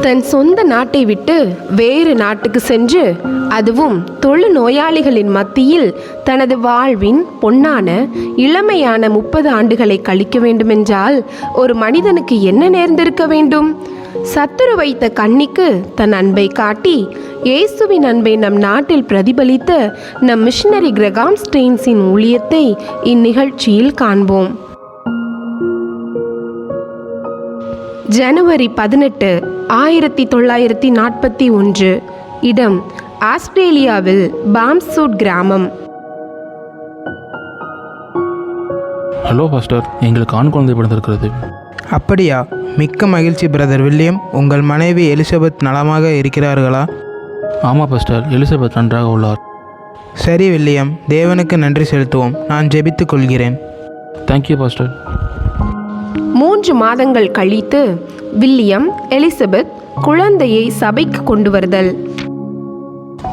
தன் சொந்த நாட்டை விட்டு வேறு நாட்டுக்கு சென்று அதுவும் தொழு நோயாளிகளின் மத்தியில் தனது வாழ்வின் பொன்னான இளமையான முப்பது ஆண்டுகளை கழிக்க வேண்டுமென்றால் ஒரு மனிதனுக்கு என்ன நேர்ந்திருக்க வேண்டும்? சத்துரு வைத்த கன்னிக்கு தன் அன்பை காட்டி இயேசுவின் அன்பை நம் நாட்டில் பிரதிபலித்த நம் மிஷனரி கிரகாம் ஸ்டெயின்ஸின் ஊழியத்தை இந்நிகழ்ச்சியில் காண்போம். ஜனவரி பதினெட்டு ஆயிரத்தி தொள்ளாயிரத்தி நாற்பத்தி ஒன்று இடம் ஆஸ்திரேலியாவில் பாம்சூட் கிராமம். Hello pastor. எங்களுக்கு ஆண் குழந்தை பிறந்திருக்கிறது. அப்படியா? மிக்க மகிழ்ச்சி பிரதர் வில்லியம். உங்கள் மனைவி எலிசபெத் நலமாக இருக்கிறார்களா? ஆமாம் பாஸ்டர். எலிசபெத் நன்றாக உள்ளார். சரி வில்லியம். தேவனுக்கு நன்றி செலுத்துவோம். நான் ஜெபித்துக் கொள்கிறேன். Thank you pastor. மூன்று மாதங்கள் கழித்து வில்லியம் எலிசபெத் குழந்தையை சபைக்கு கொண்டு வருதல்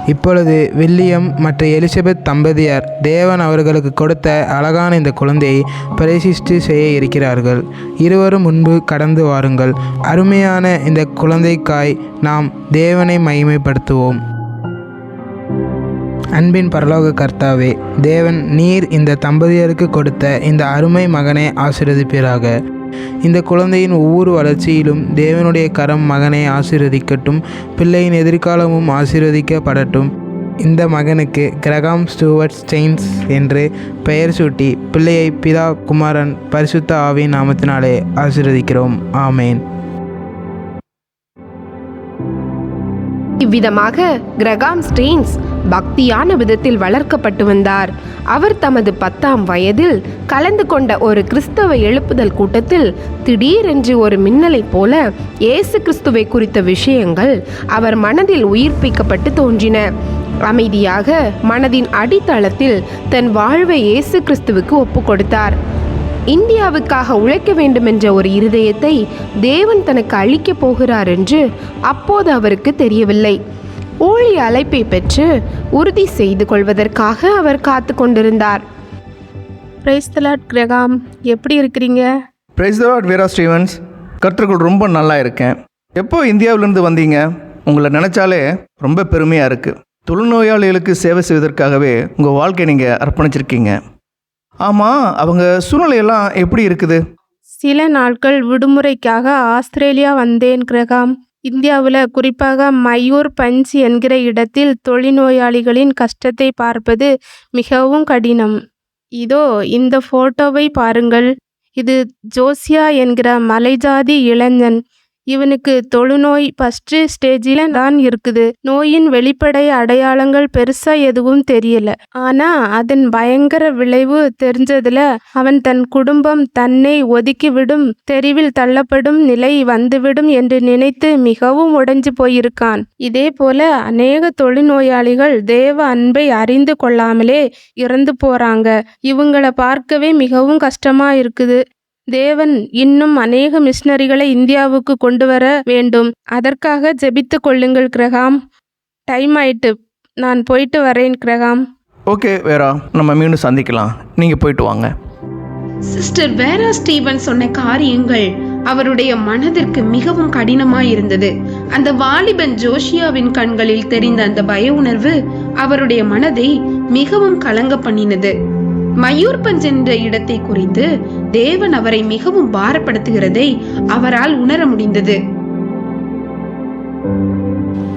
இப்பொழுது வில்லியம் மற்ற எலிசபெத் தம்பதியார் தேவன் அவர்களுக்கு கொடுத்த அழகான இந்த குழந்தையை பிரசிஷ்டு செய்ய இருக்கிறார்கள். இருவரும் முன்பு கடந்து வாருங்கள். அருமையான இந்த குழந்தைக்காய் நாம் தேவனை மகிமைப்படுத்துவோம். அன்பின் பரலோக கர்த்தாவே தேவன் நீர் இந்த தம்பதியருக்கு கொடுத்த இந்த அருமை மகனை ஆசீர்வதிப்பீராக. இந்த குழந்தையின் ஒவ்வொரு வளர்ச்சியிலும் தேவனுடைய கரம் மகனை ஆசீர்வதிக்கட்டும் பிள்ளையின் எதிர்காலமும் ஆசீர்வதிக்கப்படட்டும். இந்த மகனுக்கு கிரகாம் ஸ்டூவர்ட் ஸ்டெயின்ஸ் என்று பெயர் சூட்டி பிள்ளையை பிதா குமாரன் பரிசுத்த ஆவியின் நாமத்தினாலே ஆசீர்வதிக்கிறோம். ஆமேன். இவ்விதமாக கிரகாம் ஸ்டெயின்ஸ் பக்தியான விதத்தில் வளர்க்கப்பட்டு வந்தார். அவர் தமது பத்தாம் வயதில் கலந்து கொண்ட ஒரு கிறிஸ்தவ எழுப்புதல் கூட்டத்தில் திடீரென்று ஒரு மின்னலைப் போல இயேசு கிறிஸ்துவை குறித்த விஷயங்கள் அவர் மனதில் உயிர்ப்பிக்கப்பட்டு தோன்றின. அமைதியாக மனதின் அடித்தளத்தில் தன் வாழ்வை இயேசு கிறிஸ்துவுக்கு ஒப்பு கொடுத்தார். இந்தியாவுக்காக உழைக்க வேண்டுமென்ற ஒரு இருதயத்தை தேவன் தனக்கு அளிக்கப் போகிறார் என்று அப்போது அவருக்கு தெரியவில்லை. ஊழிய அழைப்பை பெற்று உறுதி செய்து கொள்வதற்காக அவர் காத்து கொண்டிருந்தார். பிரைஸ்தலாட் கிரகாம் எப்படி இருக்கிறீங்க? பிரைஸ் த வீரா ஸ்டீவன்ஸ் கர்த்தர்கள் ரொம்ப நல்லா இருக்கேன். எப்போ இந்தியாவிலேருந்து வந்தீங்க? உங்களை நினச்சாலே ரொம்ப பெருமையாக இருக்குது தொழுநோயாளிகளுக்கு சேவை செய்வதற்காகவே உங்கள் வாழ்க்கையை நீங்கள் அர்ப்பணிச்சிருக்கீங்க. ஆமாம் அவங்க சூழ்நிலையெல்லாம் எப்படி இருக்குது? சில நாட்கள் விடுமுறைக்காக ஆஸ்திரேலியா வந்தேன் கிரகாம். இந்தியாவில் குறிப்பாக மயூர் பஞ்ச் என்கிற இடத்தில் தொழில்நோயாளிகளின் கஷ்டத்தை பார்ப்பது மிகவும் கடினம். இதோ இந்த ஃபோட்டோவை பாருங்கள். இது ஜோசியா என்கிற மலைஜாதி இளைஞன். இவனுக்கு தொழுநோய் ஃபஸ்ட்டு ஸ்டேஜில் தான் இருக்குது. நோயின் வெளிப்படை அடையாளங்கள் பெருசா எதுவும் தெரியல. ஆனா அதன் பயங்கர விளைவு தெரிஞ்சதுல அவன் தன் குடும்பம் தன்னை ஒதுக்கிவிடும் தெருவில் தள்ளப்படும் நிலை வந்துவிடும் என்று நினைத்து மிகவும் உடைஞ்சு போயிருக்கான். இதே போல அநேக தொழுநோயாளிகள் தேவ அன்பை அறிந்து கொள்ளாமலே இறந்து போறாங்க. இவங்களை பார்க்கவே மிகவும் கஷ்டமா இருக்குது. தேவன் இன்னும் அநேக மிஷனரிகளை இந்தியாவுக்கு கொண்டு வர வேண்டும். அதற்காக ஜெபித்து கொள்ளுங்கள் கிரகாம். டைம் ஆயிட்டு. நான் போயிட்டு வரேன் கிரகாம். ஓகே வேறா. நம்ம மீண்டும் சந்திக்கலாம். நீங்கள் போயிட்டு வாங்க. சிஸ்டர் வேரா ஸ்டீவன் சொன்ன காரியங்கள் அவருடைய மனதிற்கு மிகவும் கடினமாய் இருந்தது அந்த வாலிபன் ஜோஷியாவின் கண்களில் தெரிந்த அந்த பய உணர்வு அவருடைய மனதை மிகவும் கலங்க பண்ணினது. மயூர்பஞ்ச் என்ற இடத்தை குறித்து தேவன் அவரை மிகவும் பாரப்படுத்துகிறதை அவரால் உணர முடிந்தது.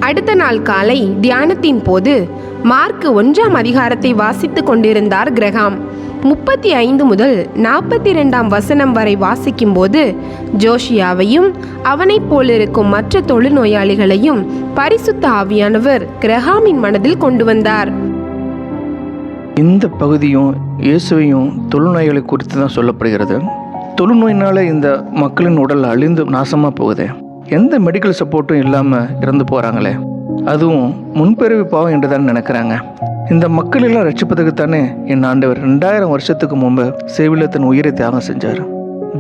அடுத்த நாள் காலை தியானத்தின் போது மார்க் ஒன்றாம் அதிகாரத்தை வாசித்துக் கொண்டிருந்தார் கிரகாம். முப்பத்தி ஐந்து முதல் நாற்பத்தி இரண்டாம் வசனம் வரை வாசிக்கும்போது ஜோஷியாவையும் அவனைப் போலிருக்கும் மற்ற தொழுநோயாளிகளையும் பரிசுத்த ஆவியானவர் கிரகாமின் மனதில் கொண்டு வந்தார். இந்த பகுதியும் இயேசுவையும் தொழுநோய்களை குறித்து தான் சொல்லப்படுகிறது. தொழுநோயினால் இந்த மக்களின் உடல் அழிந்து நாசமாக போகுது. எந்த மெடிக்கல் சப்போர்ட்டும் இல்லாமல் இறந்து போகிறாங்களே அதுவும் முன்பிறவி பாவம் என்று தான் நினைக்கிறாங்க. இந்த மக்கள் எல்லாம் ரட்சிப்பதற்கு தானே என் ஆண்டவர் ரெண்டாயிரம் வருஷத்துக்கு முன்பு சேவில தன் உயிரை தியாகம் செஞ்சார்.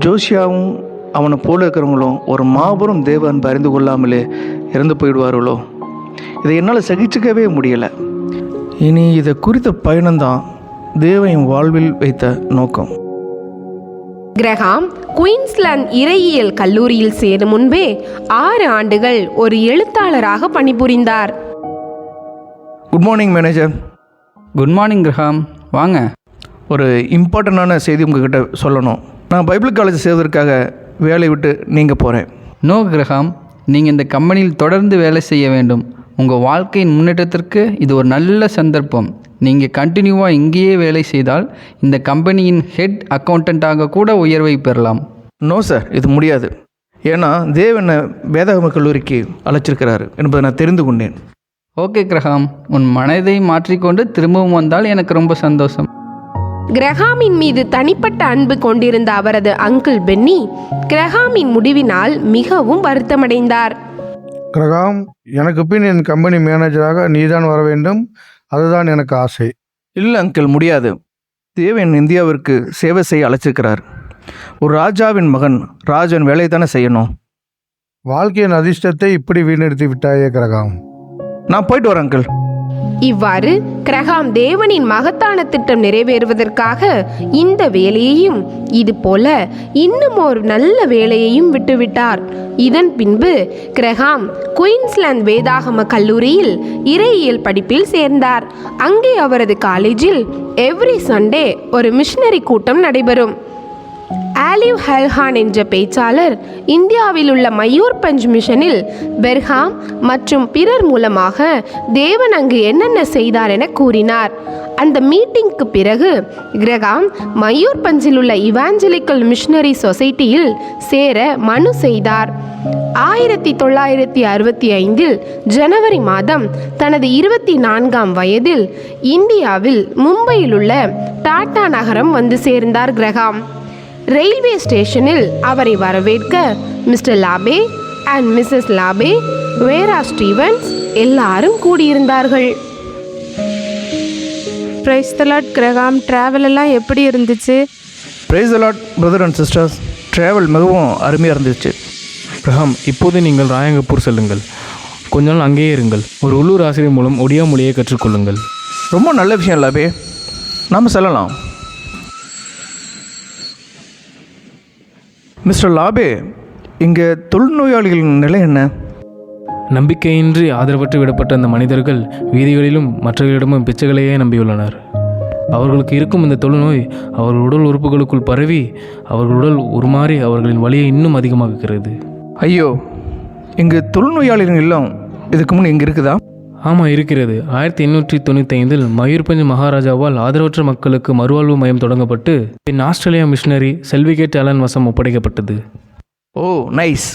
ஜோஷியாவும் அவனை போல இருக்கிறவங்களும் ஒரு மாபெரும் தேவ அறிந்து கொள்ளாமலே இறந்து போயிடுவார்களோ? இதை என்னால் சகிச்சுக்கவே முடியலை. இனி இதை குறித்த பயணம்தான் தேவன் என் வாழ்வில் வைத்த நோக்கம். கிரகாம் குயின்ஸ்லாந்து இறையியல் கல்லூரியில் சேரும் முன்பே ஆறு ஆண்டுகள் ஒரு எழுத்தாளராக பணிபுரிந்தார். Good morning manager good morning Graham வாங்க. ஒரு இம்பார்ட்டண்டான செய்தி உங்ககிட்ட சொல்லணும். நான் பைபிள் காலேஜ் சேர்வதற்காக வேலையை விட்டு நீங்கள் போகிறேன் நோ கிரஹாம் நீங்கள் இந்த கம்பெனியில் தொடர்ந்து வேலை செய்ய வேண்டும். உங்கள் வாழ்க்கையின் முன்னேற்றத்திற்கு இது ஒரு நல்ல சந்தர்ப்பம். நீங்கள் கண்டினியூவாக இங்கேயே வேலை செய்தால் இந்த கம்பெனியின் ஹெட் அக்கௌண்டண்ட்டாக கூட உயர்வை பெறலாம். நோ சார் இது முடியாது. ஏன்னா தேவ் என்னை வேதாகம கல்லூரிக்கு அழைச்சிருக்கிறாரு என்பதை நான் தெரிந்து கொண்டேன். Okay Graham. உன் மனதை மாற்றிக்கொண்டு திரும்பவும் வந்தால் எனக்கு ரொம்ப சந்தோஷம். கிரஹாமின் மீது தனிப்பட்ட அன்பு கொண்டிருந்த அவரது அங்கிள் பென்னி கிரஹாமின் முடிவினால் மிகவும் வருத்தமடைந்தார். கிரகாம் எனக்கு பின் என் கம்பெனி மேனேஜராக நீதான் வர வேண்டும். அதுதான் எனக்கு ஆசை. இல்லை அங்கிள் முடியாது. தேவ் என் இந்தியாவிற்கு சேவை செய்ய அழைச்சிருக்கிறார். ஒரு ராஜாவின் மகன் ராஜன் வேலையை தானே செய்யணும். வாழ்க்கையின் அதிர்ஷ்டத்தை இப்படி வீணடித்து விட்டாயே கிரகாம். நான் போயிட்டு வரேன் அங்கிள் இவ்வாறு கிரகாம் தேவனின் மகத்தான திட்டம் நிறைவேறுவதற்காக இந்த வேலையையும் இதுபோல இன்னும் ஒரு நல்ல வேலையையும் விட்டுவிட்டார். இதன் பின்பு கிரகாம் குயின்ஸ்லாந்து வேதாகம கல்லூரியில் இறையியல் படிப்பில் சேர்ந்தார். அங்கே அவரது காலேஜில் எவ்ரி சண்டே ஒரு மிஷனரி கூட்டம் நடைபெறும். ஆலிவ் ஹல்ஹான் என்ற பேச்சாளர் இந்தியாவில் உள்ள மயூர் பஞ்ச் மிஷனில் பெர்ஹாம் மற்றும் பிறர் மூலமாக தேவன் அங்கு என்னென்ன செய்தார் என கூறினார். அந்த மீட்டிங்க்கு பிறகு கிரகாம் மயூர் பஞ்சில் உள்ள இவாஞ்சலிக்கல் மிஷனரி சொசைட்டியில் சேர மனு செய்தார். ஆயிரத்தி தொள்ளாயிரத்தி அறுபத்தி ஐந்தில் ஜனவரி மாதம் தனது இருபத்தி நான்காம் வயதில் இந்தியாவில் மும்பையில் உள்ள டாடா நகரம் வந்து சேர்ந்தார் கிரகாம். ரயில்வே ஸ்டேஷனில் அவரை வரவேற்க mister Labey and missus Labey Vera Stevens எல்லாரும் கூடியிருந்தார்கள். பிரைஸ்தலாட் கிரகாம் ட்ராவல் எல்லாம் எப்படி இருந்துச்சு? Praise the Lord brother and sisters travel மிகவும் அருமையாக இருந்துச்சு. பிரகாம் இப்போது நீங்கள் ராயங்கப்பூர் செல்லுங்கள். கொஞ்ச நாள் அங்கேயே இருங்கள். ஒரு உள்ளூர் ஆசிரியர் மூலம் ஒடியா மொழியை கற்றுக்கொள்ளுங்கள். ரொம்ப நல்ல விஷயம் லாபே. நாம் செல்லலாம். மிஸ்டர் லாபே இங்கே தொழுநோயாளிகளின் நிலை என்ன? நம்பிக்கையின்றி ஆதரவற்று விடப்பட்ட அந்த மனிதர்கள் வீதிகளிலும் மற்றவர்களிடமும் பிச்சைகளையே நம்பியுள்ளனர். அவர்களுக்கு இருக்கும் இந்த தொழுநோய் அவர்கள் உடல் உறுப்புகளுக்குள் பரவி அவர்கள் உடல் உருமாறி அவர்களின் வலியை இன்னும் அதிகமாக்குகிறது. ஐயோ இங்கு தொழுநோயாளிகள் இல்லம் இதுக்கு முன் இங்கே இருக்குதா? ஆமாம் இருக்கிறது. ஆயிரத்தி எண்ணூற்றி தொண்ணூற்றி ஐந்தில் மயூர்பஞ்ச் மகாராஜாவால் ஆதரவற்ற மக்களுக்கு மறுவாழ்வு மையம் தொடங்கப்பட்டு பின் ஆஸ்திரேலியா மிஷனரி செல்விகேட் அலன் வசம் ஒப்படைக்கப்பட்டது. ஓ நைஸ்.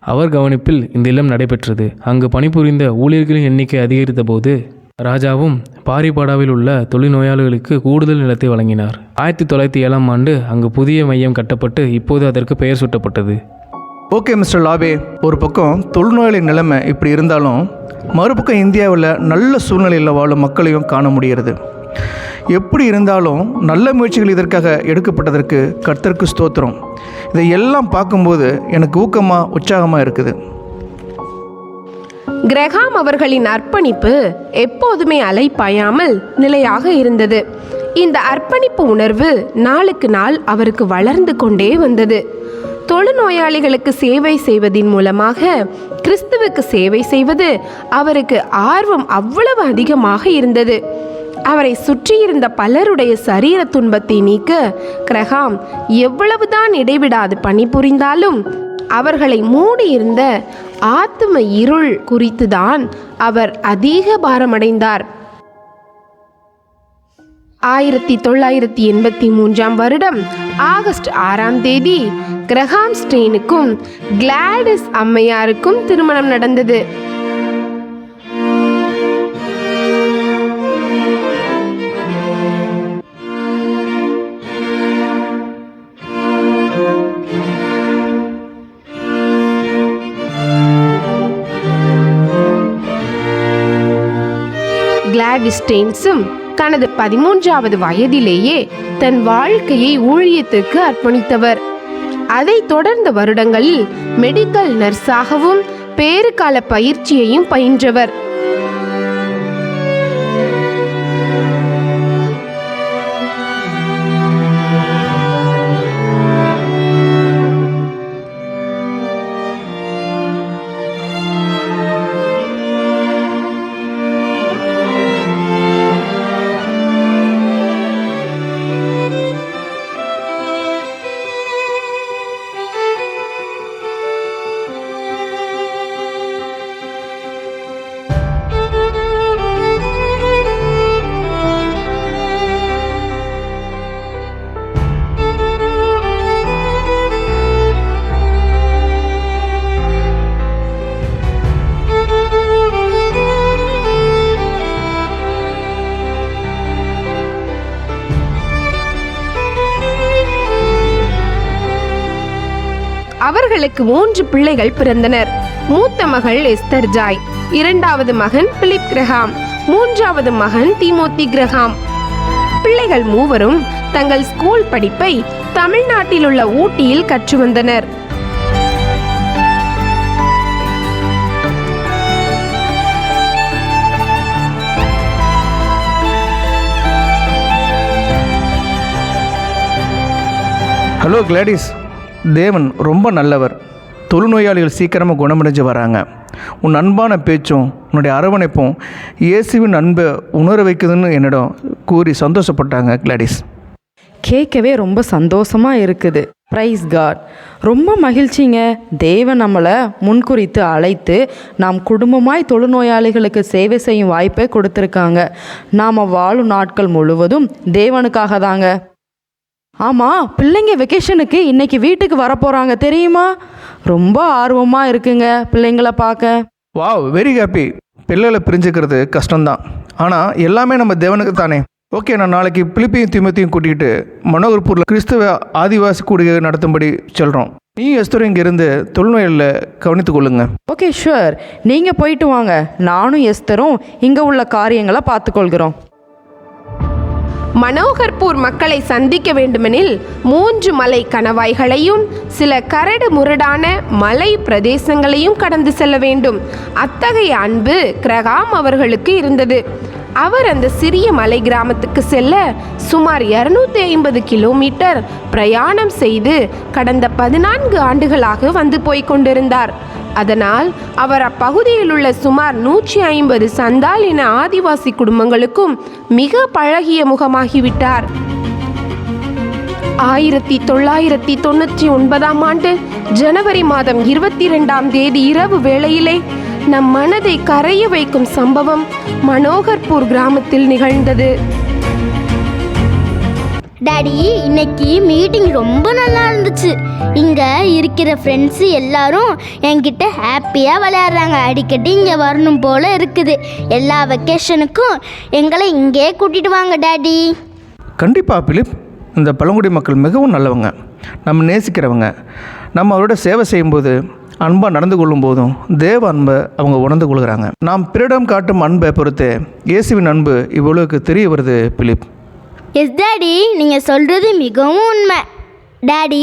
அவர் கவனிப்பில் இந்த இல்லம் நடைபெற்றது. அங்கு பணிபுரிந்த ஊழியர்களின் எண்ணிக்கை அதிகரித்த போது ராஜாவும் பாரிபாடாவில் உள்ள தொழில்நோயாளிகளுக்கு கூடுதல் நிலத்தை வழங்கினார். ஆயிரத்தி தொள்ளாயிரத்தி ஏழாம் ஆண்டு அங்கு புதிய மையம் கட்டப்பட்டு இப்போது அதற்கு பெயர் சூட்டப்பட்டது. Okay mister Labbe. ஒரு பக்கம் தொழுநோயாளி நிலைமை இப்படி இருந்தாலும் மறுபக்கம் இந்தியாவில் நல்ல சூழ்நிலையில் வாழும் மக்களையும் காண முடிகிறது. எப்படி இருந்தாலும் நல்ல முயற்சிகள் இதற்காக எடுக்கப்பட்டதற்கு கர்த்தருக்கு ஸ்தோத்திரம். இதை எல்லாம் பார்க்கும்போது எனக்கு ஊக்கமாக உற்சாகமாக இருக்குது. கிரகாம் அவர்களின் அர்ப்பணிப்பு எப்போதுமே அலைப்பாயாமல் நிலையாக இருந்தது. இந்த அர்ப்பணிப்பு உணர்வு நாளுக்கு நாள் அவருக்கு வளர்ந்து கொண்டே வந்தது. தொழுநோயாளிகளுக்கு சேவை செய்வதின் மூலமாக கிறிஸ்துவுக்கு சேவை செய்வது அவருக்கு ஆர்வம் அவ்வளவு அதிகமாக இருந்தது. அவரை சுற்றியிருந்த பலருடைய சரீர துன்பத்தை நீக்க கிரகாம் எவ்வளவுதான் இடைவிடாது பணிபுரிந்தாலும் அவர்களை மூடியிருந்த ஆத்தும இருள் குறித்துதான் அவர் அதிக பாரமடைந்தார். ஆயிரத்தி தொள்ளாயிரத்தி எண்பத்தி மூன்றாம் வருடம் ஆகஸ்ட் ஆறாம் தேதி கிரஹாம் ஸ்டெயினுக்கும் கிளாடிஸ் அம்மையாருக்கும் திருமணம் நடந்தது. கிளாடிஸ்டெயின்ஸும் தனது பதிமூன்றாவது வயதிலேயே தன் வாழ்க்கையை ஊழியத்துக்கு அர்ப்பணித்தவர். அதை தொடர்ந்த வருடங்களில் மெடிக்கல் நர்ஸாகவும் பேறுகால பயிற்சியையும் பயின்றவர். அவர்களுக்கு மூன்று பிள்ளைகள் பிறந்தனர். மூத்த மகள் எஸ்தர் ஜாய் இரண்டாவது மகன் பிலிப் கிரஹாம் மூன்றாவது மகன் தீமோத்தி கிரஹாம். பிள்ளைகள் மூவரும் தங்கள் ஸ்கூல் படிப்பை தமிழ்நாட்டில் உள்ள ஊட்டியில் கற்று வந்தனர். ஹலோ கிளாடிஸ் தேவன் ரொம்ப நல்லவர். தொழுநோயாளிகள் சீக்கிரமாக குணமடைஞ்சு வராங்க. உன் அன்பான பேச்சும் உன்னுடைய அரவணைப்பும் இயேசுவின் அன்பை உணர வைக்குதுன்னு என்னிடம் கூறி சந்தோஷப்பட்டாங்க கிளாடிஸ். கேட்கவே ரொம்ப சந்தோஷமாக இருக்குது. ப்ரைஸ் காட் ரொம்ப மகிழ்ச்சிங்க. தேவன் நம்மளை முன்குறித்து அழைத்து நாம் குடும்பமாய் தொழுநோயாளிகளுக்கு சேவை செய்யும் வாய்ப்பை கொடுத்துருக்காங்க. நாம் வாழும் நாட்கள் முழுவதும் தேவனுக்காக தாங்க. ஆமாம் பிள்ளைங்க வெக்கேஷனுக்கு இன்னைக்கு வீட்டுக்கு வரப்போகிறாங்க தெரியுமா? ரொம்ப ஆர்வமாக இருக்குங்க பிள்ளைங்கள பார்க்க. வாவ் வெரி ஹாப்பி பிள்ளைகளை பிரிஞ்சுக்கிறது கஷ்டம்தான். ஆனால் எல்லாமே நம்ம தேவனுக்கு தானே. ஓகே நான் நாளைக்கு பிலிப்பையும் திமுத்தையும் கூட்டிகிட்டு மனோகர்பூரில் கிறிஸ்தவ ஆதிவாசி கூடிய நடத்தும்படி சொல்கிறோம் நீ எஸ்தரும் இங்கேருந்து தொழுநோயில் கவனித்துக் கொள்ளுங்க. ஓகே ஷுவர் நீங்கள் போயிட்டு வாங்க. நானும் எஸ்தரும் இங்கே உள்ள காரியங்களை பார்த்துக்கொள்கிறோம் மனோகர்பூர் மக்களை சந்திக்க வேண்டுமெனில் மூன்று மலை கணவாய்களையும் சில கரடு முரடான மலை பிரதேசங்களையும் கடந்து செல்ல வேண்டும். அத்தகைய அன்பு கிரகாம் அவர்களுக்கு இருந்தது. அவர் அந்த சிறிய மலை கிராமத்துக்கு செல்ல சுமார் இருநூத்தி ஐம்பது கிலோமீட்டர் பிரயாணம் செய்து கடந்த பதினான்கு ஆண்டுகளாக வந்து போய்க் கொண்டிருந்தார். அதனால் அவர் அப்பகுதியில் உள்ள சுமார் நூற்றி ஐம்பது சந்தால் இன ஆதிவாசி குடும்பங்களுக்கும் மிக பழகிய முகமாகிவிட்டார். ஆயிரத்தி தொள்ளாயிரத்தி தொண்ணூற்றி ஒன்பதாம் ஆண்டு ஜனவரி மாதம் இருபத்தி ரெண்டாம் தேதி இரவு வேளையிலே நம் மனதை கரைய வைக்கும் சம்பவம் மனோகர்பூர் கிராமத்தில் நிகழ்ந்தது. டாடி இன்னைக்கு மீட்டிங் ரொம்ப நல்லா இருந்துச்சு. இங்கே இருக்கிற ஃப்ரெண்ட்ஸ் எல்லாரும் என்கிட்ட ஹாப்பியாக விளையாடுறாங்க. அடிக்கடி இங்கே வரணும் போல் இருக்குது. எல்லா வெக்கேஷனுக்கும் எங்களை இங்கே கூட்டிட்டு வாங்க டாடி கண்டிப்பாக பிலிப் இந்த பழங்குடி மக்கள் மிகவும் நல்லவங்க. நம்ம நேசிக்கிறவங்க. நம்ம அவரோட சேவை செய்யும்போது அன்பாக நடந்து கொள்ளும் போதும் தேவ அன்பை அவங்க உணர்ந்து கொள்கிறாங்க. நாம் பிறரிடம் காட்டும் அன்பை பொறுத்து இயேசுவின் அன்பு இவ்வளவுக்கு தெரிய வருது பிலிப் எஸ் டாடி நீங்க சொல்றது மிகவும் உண்மை. டாடி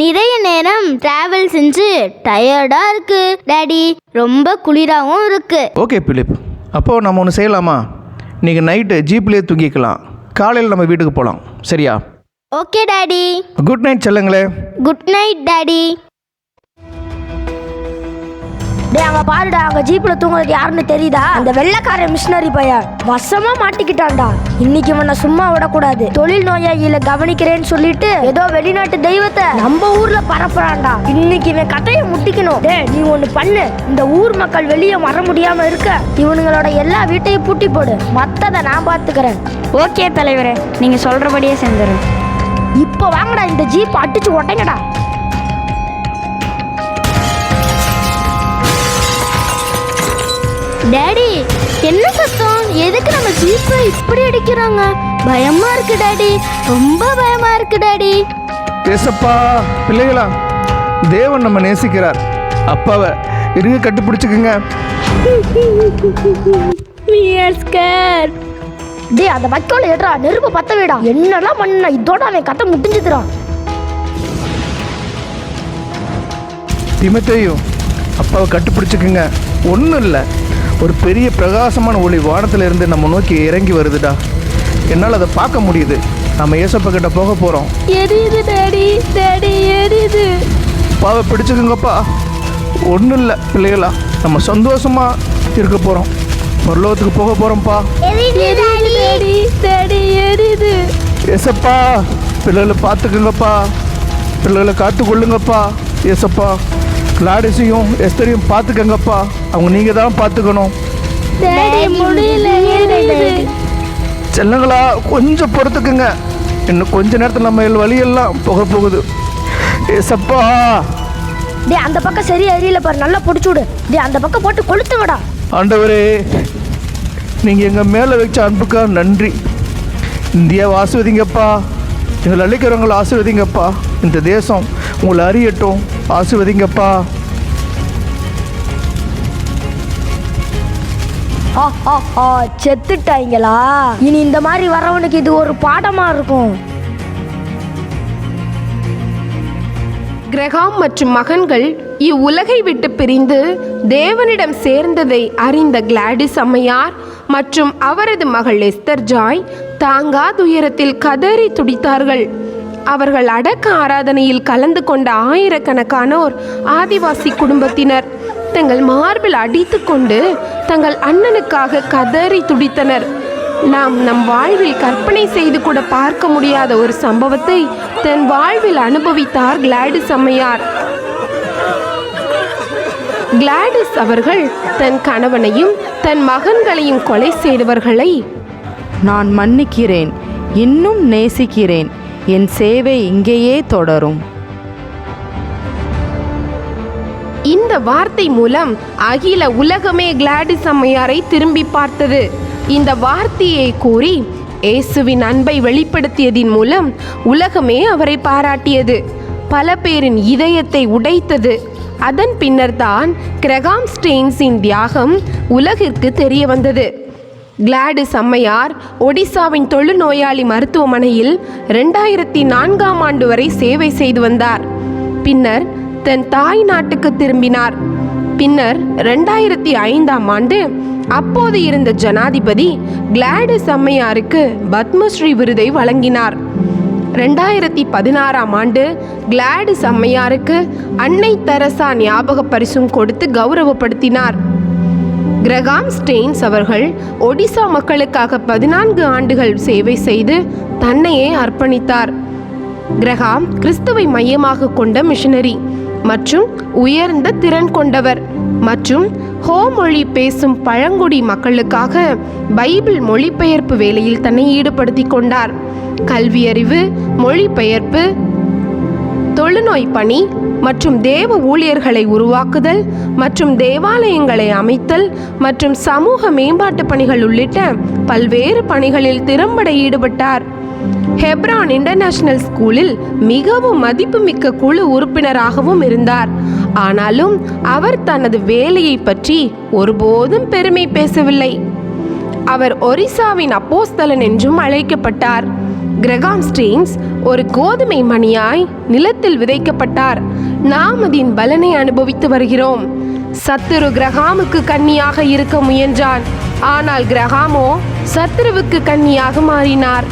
நிறைய நேரம் டிராவல் செஞ்சு டயர்டா இருக்கு. டாடி ரொம்ப குளிராகவும் இருக்கு. ஓகே பிலிப் அப்போது நம்ம ஒன்று செய்யலாமா? நீங்கள் நைட்டு ஜீப்லேயே தூங்கிக்கலாம். காலையில் நம்ம வீட்டுக்கு போகலாம் சரியா? ஓகே டாடி குட் நைட் செல்லுங்களே. குட் நைட் டாடி டேய் அங்க பாருடா அங்க ஜீப்ல தூங்குறது யாருன்னு தெரியுதா? அந்த வெள்ளைக்கார மிஷினரி பையன். வசமா மாட்டிக்கிட்டான்டா. இன்னைக்கு இவனை சும்மா விடக்கூடாது. தொழில் நோயாளியில கவனிக்கிறேன்னு சொல்லிட்டு ஏதோ வெளிநாட்டு தெய்வத்தை நம்ம ஊர்ல பரப்புறான்டா. இன்னைக்கு இவன் கட்டையை முட்டிக்கணும். டேய் நீ ஒண்ணு பண்ணு. இந்த ஊர் மக்கள் வெளியே வர முடியாம இருக்க. இவனுங்களோட எல்லா வீட்டையும் பூட்டி போடு. மத்தத நான் பாத்துக்கிறேன். ஓகே தலைவரே நீங்க சொல்றபடியே செஞ்சிடறேன். இப்போ வாங்கடா இந்த ஜீப் அடிச்சு ஒட்டைங்கடா. டாடி என்ன சத்தம்? எதுக்கு நம்ம ஜீப்பை இப்படி அடிக்கிறாங்க? பயமா இருக்கு டாடி ரொம்ப பயமா இருக்கு டாடி ஏசப்பா பிள்ளைகளா தேவன் நம்ம நேசிக்கிறார். அப்பாவை இருங்க கட்டுப்பிடிச்சுக்குங்க டேய் அந்த வைக்கோல ஏட்றா நெருப்பு பத்த விடா. என்னெல்லாம் பண்ண? இதோட அவன் கதை முடிஞ்சுதுடா. திமத்தையும் அப்பாவை கட்டுப்பிடிச்சுக்குங்க ஒன்றும் இல்லை. ஒரு பெரிய பிரகாசமான ஒளி வானத்துல இருந்து நம்ம நோக்கி இறங்கி வருதுடா. என்னால் அதை பார்க்க முடியுது. நம்ம ஏசப்பா கிட்ட போக போகிறோம் எரியுது டாடி டாடி எரியுது. அப்பாவை பிடிச்சுக்குங்கப்பா. ஒன்றும் இல்லை பிள்ளைகளா. நம்ம சந்தோஷமாக இருக்க போகிறோம் பரலோகத்துக்கு போக போகிறோம்ப்பா ஏசப்பா பிள்ளைகளை பார்த்துக்குங்கப்பா. பிள்ளைகளை காத்துக்கொள்ளுங்கப்பா. ஏசப்பா கிளாடிஸையும் எஸ்தரையும் பார்த்துக்கங்கப்பா. அவங்க நீங்கள் தான் பார்த்துக்கணும். செல்லங்களா கொஞ்சம் பொறுத்துக்குங்க. இன்னும் கொஞ்ச நேரத்தில் நம்ம வழியெல்லாம் போக போகுது. ஏசப்பா டேய் அந்த பக்கம் சரியா எரியல பாரு நல்லா பிடிச்சு விடு. டேய் அந்த பக்கம் போட்டு கொளுத்துங்கடா ஆண்டவரே நீங்கள் எங்கள் மேலே வச்ச அன்புக்கா நன்றி. இந்தியாவை ஆசிர்வதிங்கப்பா. எங்களை அழைக்கிறவங்களை ஆசிர்வதிங்கப்பா. இந்த தேசம் உங்களை அறியட்டும். ஆசிர்வதிங்கப்பா. ஆ ஆ ஆ செத்துட்டாங்களா இனி இந்த மாதிரி வரவனுக்கு இது ஒரு பாடமா இருக்கும். கிரகாம் மற்றும் மகன்கள் இவ்வுலகை விட்டு பிரிந்து தேவனிடம் சேர்ந்ததை அறிந்த கிளாடிஸ் அம்மையார் மற்றும் அவரது மகள் எஸ்தர் ஜாய் தாங்கா துயரத்தில் கதறி துடித்தார்கள். அவர்கள் அடக்க ஆராதனையில் கலந்து கொண்ட ஆயிரக்கணக்கானோர் ஆதிவாசி குடும்பத்தினர். தங்கள் மார்பில் அடித்துக்கொண்டு தங்கள் அண்ணனுக்காக கதறி துடித்தனர். நாம் நம் வாழ்வில் கற்பனை செய்து கூட பார்க்க முடியாத ஒரு சம்பவத்தை தன் வாழ்வில் அனுபவித்தார் கிளாடிஸ் அம்மையார். கிளாடிஸ் அவர்கள் தன் கணவனையும் தன் மகன்களையும் கொலை செய்தவர்களை நான் மன்னிக்கிறேன் இன்னும் நேசிக்கிறேன். என் சேவை இங்கேயே தொடரும். இந்த வார்த்தை மூலம் அகில உலகமே கிளாடிஸ் அம்மையாரை திரும்பி பார்த்தது. இந்த வார்த்தையை கூறி இயேசுவின் அன்பை வெளிப்படுத்தியதின் மூலம் உலகமே அவரை பாராட்டியது. பல பேரின் இதயத்தை உடைத்தது. அதன் பின்னர்தான் கிரகாம் ஸ்டெயின்ஸின் தியாகம் உலகிற்கு தெரிய வந்தது. கிளாடு சம்மையார் ஒடிசாவின் தொழுநோயாளி மருத்துவமனையில் ரெண்டாயிரத்தி நான்காம் ஆண்டு வரை சேவை செய்து வந்தார். பின்னர் தன் தாய் நாட்டுக்கு திரும்பினார். பின்னர் ரெண்டாயிரத்தி ஐந்தாம் ஆண்டு அப்போது இருந்த ஜனாதிபதி கிளாடு சம்மையாருக்கு பத்மஸ்ரீ விருதை வழங்கினார். ரெண்டாயிரத்தி பதினாறாம் ஆண்டு கிளாடு சம்மையாருக்கு அன்னை தெரசா ஞாபக பரிசும் கொடுத்து கௌரவப்படுத்தினார். கிரகாம் ஸ்டெயின்ஸ் அவர்கள் ஒடிசா மக்களுக்காக பதினான்கு ஆண்டுகள் சேவை செய்து தன்னையே அர்ப்பணித்தார். கிரகாம் கிறிஸ்துவை மையமாக கொண்ட மிஷனரி மற்றும் உயர்ந்த திறன் கொண்டவர் மற்றும் ஹோ மொழி பேசும் பழங்குடி மக்களுக்காக பைபிள் மொழிபெயர்ப்பு வேலையில் தன்னை ஈடுபடுத்தி கொண்டார். கல்வியறிவு மொழிபெயர்ப்பு தொழுநோய் பணி மற்றும் தேவ ஊழியர்களை உருவாக்குதல் மற்றும் தேவாலயங்களை அமைத்தல் மற்றும் சமூக மேம்பாட்டு பணிகள் உள்ளிட்ட பல்வேறு பணிகளில் திறம்பட ஈடுபட்டார். ஹெப்ரான் இன்டர்நேஷனல் ஸ்கூலில் மிகவும் மதிப்புமிக்க குழு உறுப்பினராகவும் இருந்தார். ஆனாலும் அவர் தனது வேலையை பற்றி ஒருபோதும் பெருமை பேசவில்லை. அவர் ஒரிசாவின் அப்போஸ்தலன் என்றும் அழைக்கப்பட்டார். கிரகாம் ஸ்டீன்ஸ் ஒரு கோதுமை மணியாய் நிலத்தில் விதைக்கப்பட்டார். நாம் அதன் பலனை அனுபவித்து வருகிறோம். சத்துரு கிரகாமுக்கு கன்னியாக இருக்க முயன்றான். ஆனால் கிரகாமோ சத்துருவுக்கு கன்னியாக மாறினார்.